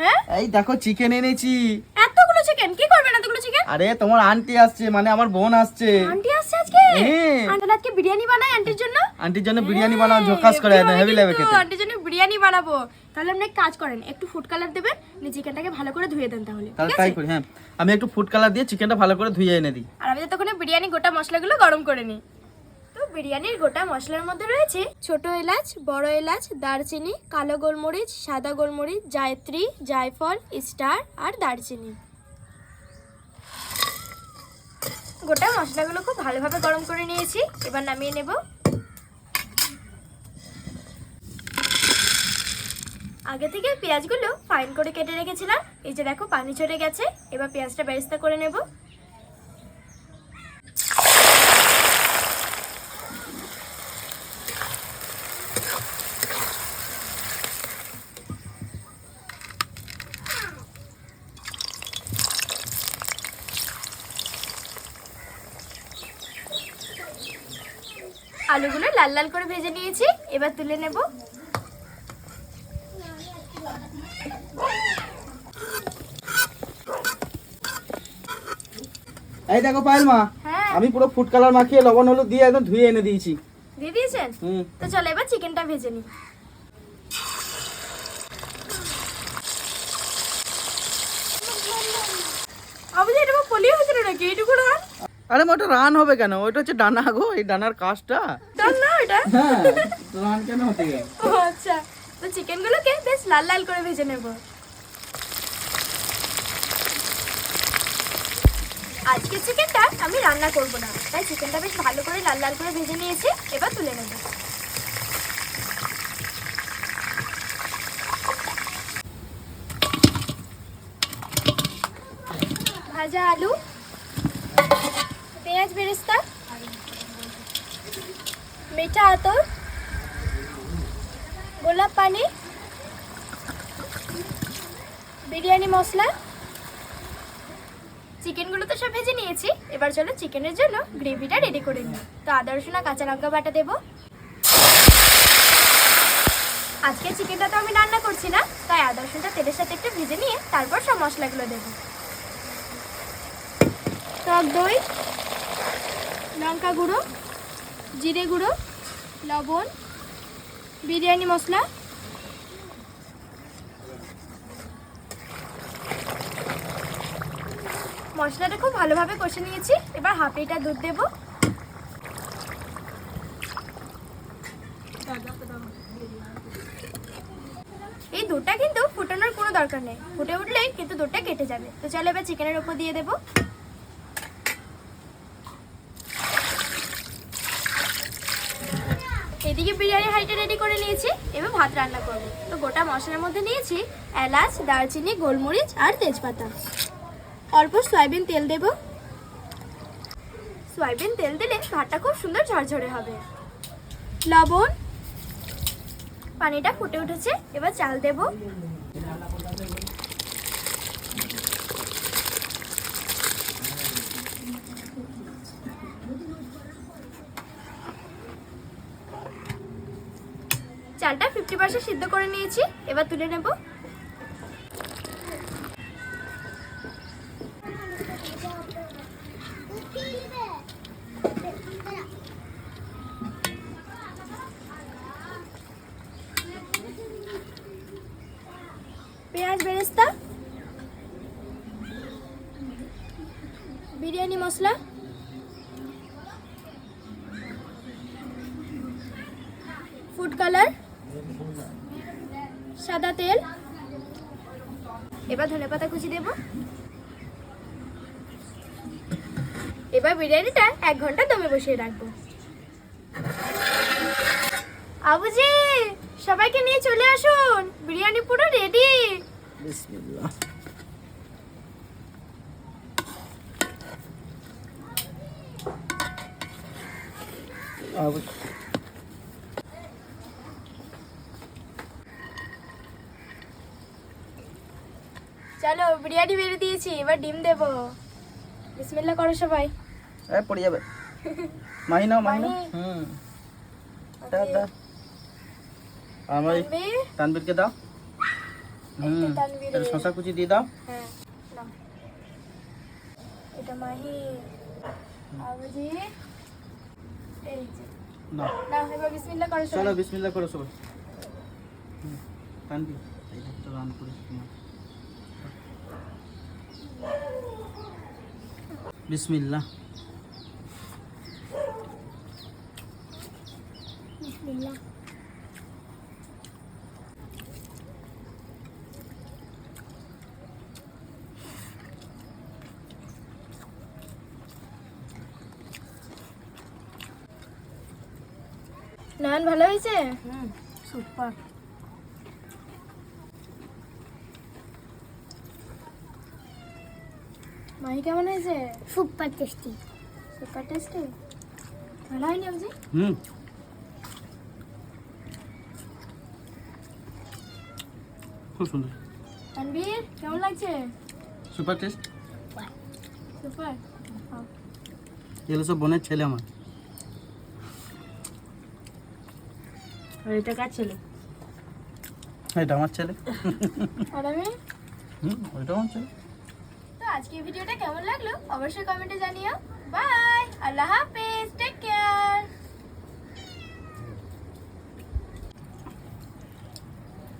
হ্যাঁ? এই দেখো চিকেন এনেছি। এতগুলো চিকেন কি করবেন এতগুলো চিকেন আরে তোমার আন্টি আসছে মানে আমার বোন আসছে। আন্টি আসছে আজকে? হ্যাঁ। আন্টি আজকে বিরিয়ানি বানায় আন্টির জন্য? আন্টির জন্য বিরিয়ানি বানাও ঝোকাস করে একদম হেভি লাগবে খেতে। আন্টির জন্য বিরিয়ানি বানাবো। তাহলে আপনি কাজ করেন একটু ফুড কালার দেবেন নিয়ে চিকেনটাকে ভালো করে ধুয়ে দেন তাহলে তাহলে আছে? করি হ্যাঁ। আমি একটু ফুড কালার দিয়ে চিকেনটা ভালো করে ধুয়ে এনে দিই। আর আমি তখন বিরিয়ানি গোটা মশলাগুলো গরম করে নিই। বিরিয়ানির গোটা মশলার মধ্যে রয়েছে ছোট এলাচ, বড় এলাচ, দারচিনি, কালো গোলমরিচ, সাদা গোলমরিচ, জায়ত্রী, জায়ফল, স্টার আর দারচিনি। গোটা মশলাগুলো খুব ভালোভাবে গরম করে নিয়েছি। এবার নামিয়ে নেব। আগে থেকে পেঁয়াজগুলো ফাইন করে কেটে রেখেছিলাম। এই যে দেখো, পানি চড়ে গেছে। এবার পেঁয়াজটা ব্যবস্থা করে নেব। আলুগুলো লাল লাল করে ভেজে নিয়েছি এবার তুলে নেব। এই দেখো পাইলমা হ্যাঁ। আমি পুরো ফুড কালার মাখিয়ে লবণ হলুদ দিয়ে একদম ধুয়ে এনে দিয়েছি। দিয়ে দিয়েছেন? হুম। তো চলো এবার চিকেনটা ভেজে নিই। আমি এটা পলিয়ে হয়েছিল নাকি? এইটুকু আরে ওটা রান হবে কেন? ওইটা হচ্ছে ডানা গো এই ডানার কাজটা। ডান এটা? হ্যাঁ রান কেন হতে গেল? ও আচ্ছা তো চিকেনগুলোকে বেশ লাল লাল করে ভেজে নেব। আজকে চিকেনটা আমি রান্না করব না তাই চিকেনটা বেশ ভালো করে লাল লাল করে ভেজে নিয়েছি এবার তুলে নেব। ভাজা আলু পেঁয়াজ বেরেস্তা, মিঠা আতর, গোলাপ পানি, বিরিয়ানি মশলা। চিকেনগুলো তো সব ভেজে নিয়েছি। এবার চলো চিকেনের জন্য গ্রেভিটা রেডি করে নিই। তো আদা, রসুন আর কাঁচা লঙ্কা বাটা দেবো। আজকে চিকেনটা তো আমি রান্না করছি না, তাই আদা, রসুনটা তেলের সাথে একটু ভেজে নিয়ে তারপর সব মশলাগুলো দেবো। টক দই লঙ্কা গুঁড়ো, জিরে গুঁড়ো, লবণ, বিরিয়ানি মশলা। মশলাটা খুব ভালোভাবে কষে নিয়েছি। এবার হাফ লিটার দুধ দেব। এই দুধটা কিন্তু ফুটানোর কোনো দরকার নেই। ফুটে উঠলেই কিন্তু দুধটা কেটে যাবে। তো চলো এবার চিকেনের ওপর দিয়ে দেবো। এদিকে বিরিয়ানি হাইটা রেডি করে নিয়েছি, এবার ভাত রান্না করব। তো গোটা মশলার মধ্যে নিয়েছি এলাচ, দারচিনি, গোলমরিচ আর তেজপাতা। অল্প সয়াবিন তেল দেব। সয়াবিন তেল দিলে ভাতটা খুব সুন্দর ঝরঝরে হবে। লবণ, পানিটা ফুটে উঠেছে, এবার চাল দেব। চালটা ফিফটি পার্সেন্ট সিদ্ধ করে নিয়েছি, এবার তুলে নেব। পেঁয়াজ, বেরেস্তা, বিরিয়ানি, মশলা। Food colour. সাদা তেল। এবার ধনে পাতা কুচি দেব। এবার বিরিয়ানিটা এক ঘণ্টা দমে বসিয়ে রাখব। আবুজি, সবাইকে নিয়ে চলে আসুন। বিরিয়ানি পুরো রেডি আব- চলো বিরিয়ানি বেড়ে দিয়েছি এবার ডিম দেবো। বিসমিল্লা করো সবাই। এ পড়ে যাবে। মাহি নাও মাহি নাও। হুম। দাও দাও আমার তানবীরকে দাও। হুম। তাহলে শশা কুচি দিয়ে দাও। হ্যাঁ নাও। এটা মাহি। আবুজি। এই যে। না না এবার বিসমিল্লাহ করো চলো সবাই বিসমিল্লাহ করো সবাই। হুম, তানভীর এই একটা রান করিস তোমার। বিসমিল্লাহ। বিসমিল্লাহ। নান ভালো হয়েছে? হুম সুপার মাহি কেমন হয়েছে? Super tasty. Super tasty? ভালো হয়নি অবজি হুম। খুব সুন্দর। তানবীর কেমন লাগছে? Super test? সুপার। এগুলো সব বোনের ছেলে আমার। এটা কার ছেলে? এটা আমার ছেলে। আর আমি? হুম ওইটা আমার ছেলে। আজকে ভিডিওটা কেমন লাগল? অবশ্যই কমেন্টে জানিও। বাই! আল্লাহ হাফেজ।